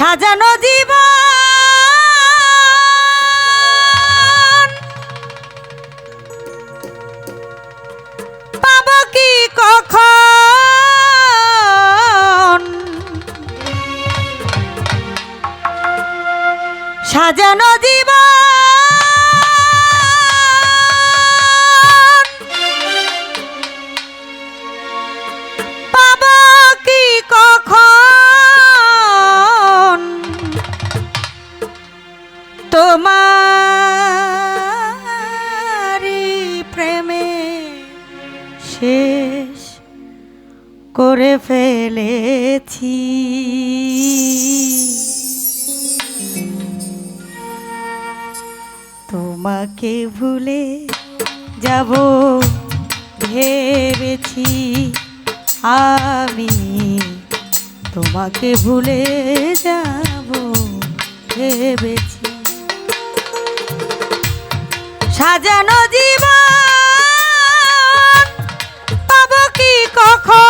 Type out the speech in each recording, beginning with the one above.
সাজানো দিব পাব কি কখন? সাজানো জীবন। করে ফেলেছি। তোমাকে ভুলে যাব, ভেবেছি আমি। তোমাকে ভুলে যাব, ভেবেছি। সাজানো জীবন পাবো কি কখন?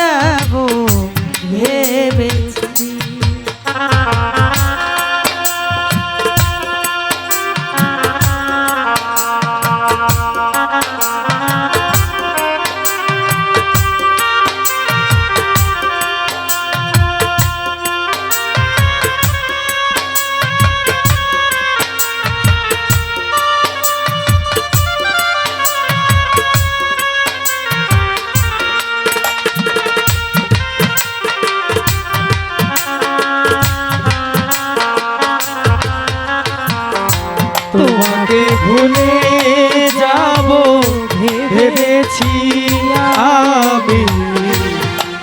তোমাকে ভুলে যাব, ভেবেছি আমি।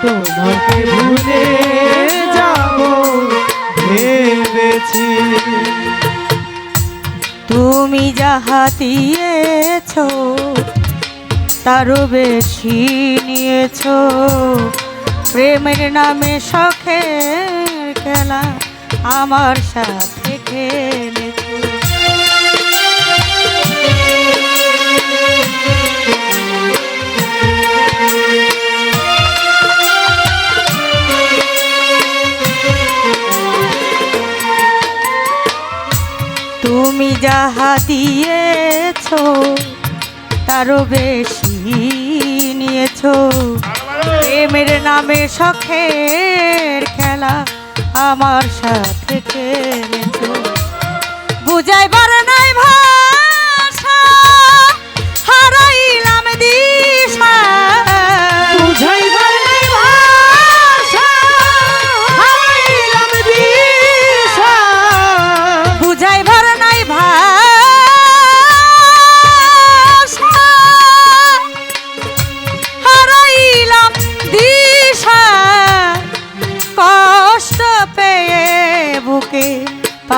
তোমাকে ভুলে যাব, ভেবেছি। তুমি যাহা দিয়েছ তারও বেশি নিয়েছ। প্রেমের নামে শখের খেলা আমার সাথে খেলেছ যাহা দিয়েছ, তারও বেশি নিয়েছ। প্রেমের নামে শখের খেলা আমার সাথে খেলেছ। বুঝাইবার নাই ভাষা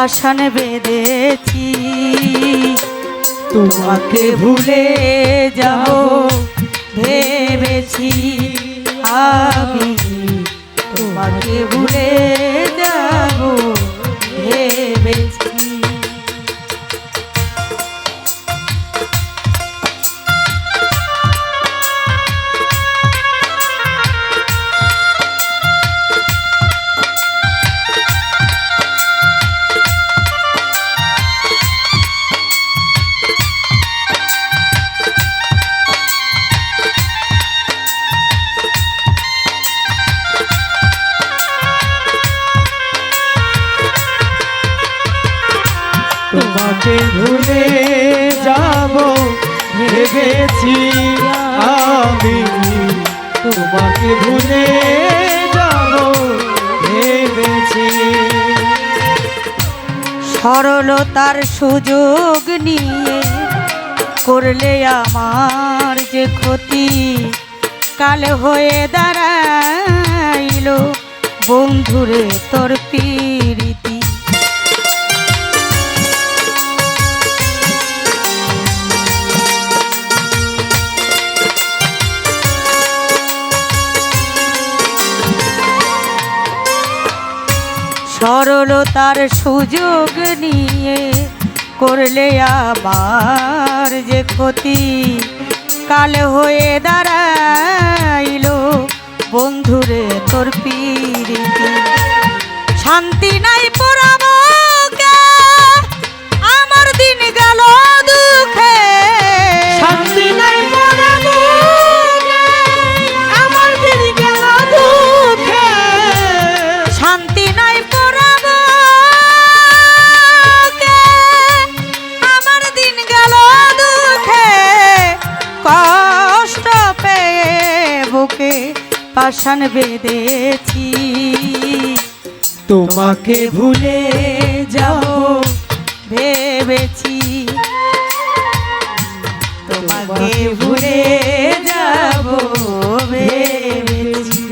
পাষাণ বেঁধেছি। তোমাকে ভুলে যাও ভেবেছি আমি। তোমাকে ভুলে যাব তোমাকে ভুলে যাব, ভেবেছি আমি। তোমাকে ভুলে যাব, ভেবেছি। সরলতার সুযোগ নিয়ে করলে আমার যে ক্ষতি, কাল হয়ে দাঁড়াইল। বন্ধুরে, তোর পিরিতি সরলতার সুযোগ নিয়ে করলে আবার যে ক্ষতি। কাল হয়ে দাঁড়াইল বন্ধুরে তোর পীর শান্তি নাই পাষাণ বেঁধেছি। তোমাকে ভুলে যাব ভেবেছি। তোমাকে ভুলে যাব ভেবেছি।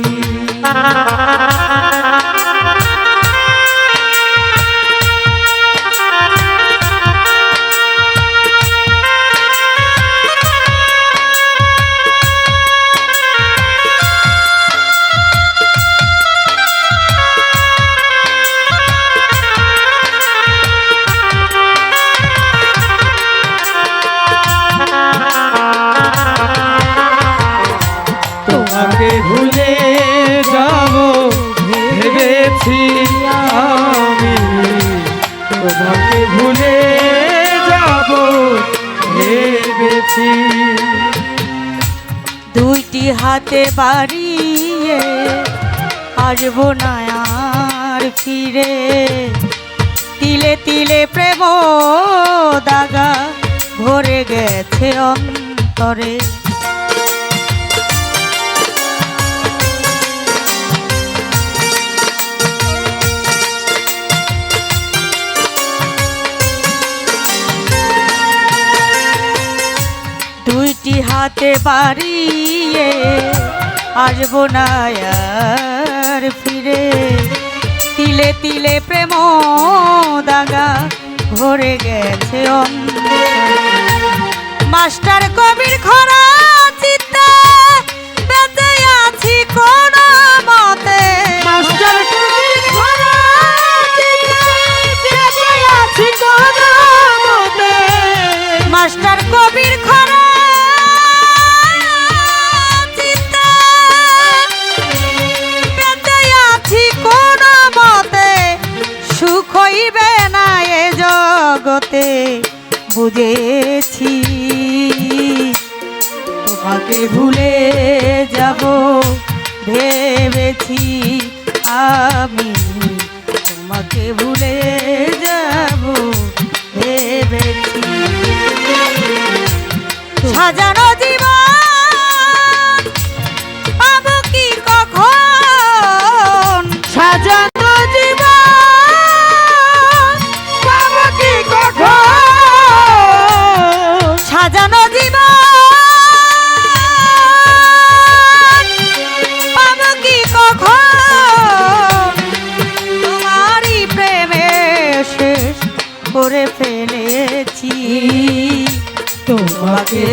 তোমাকে ভুলে যাব, ভেবেছি। দুইটি হাতে বাড়িয়ে আসব না আর ফিরে। তিলে তিলে প্রেম দাগা ভরে গেছে অন্তরে। দুইটি হাতে বাড়িয়ে আসব না আর ফিরে তিলে তিলে প্রেম দাগা ভরে গেছে। মাস্টার কবির খরা জগতে বুঝেছি। তোমাকে ভুলে যাব ভেবেছি আমি। তোমাকে ভুলে যাব ভেবেছি। সাজানো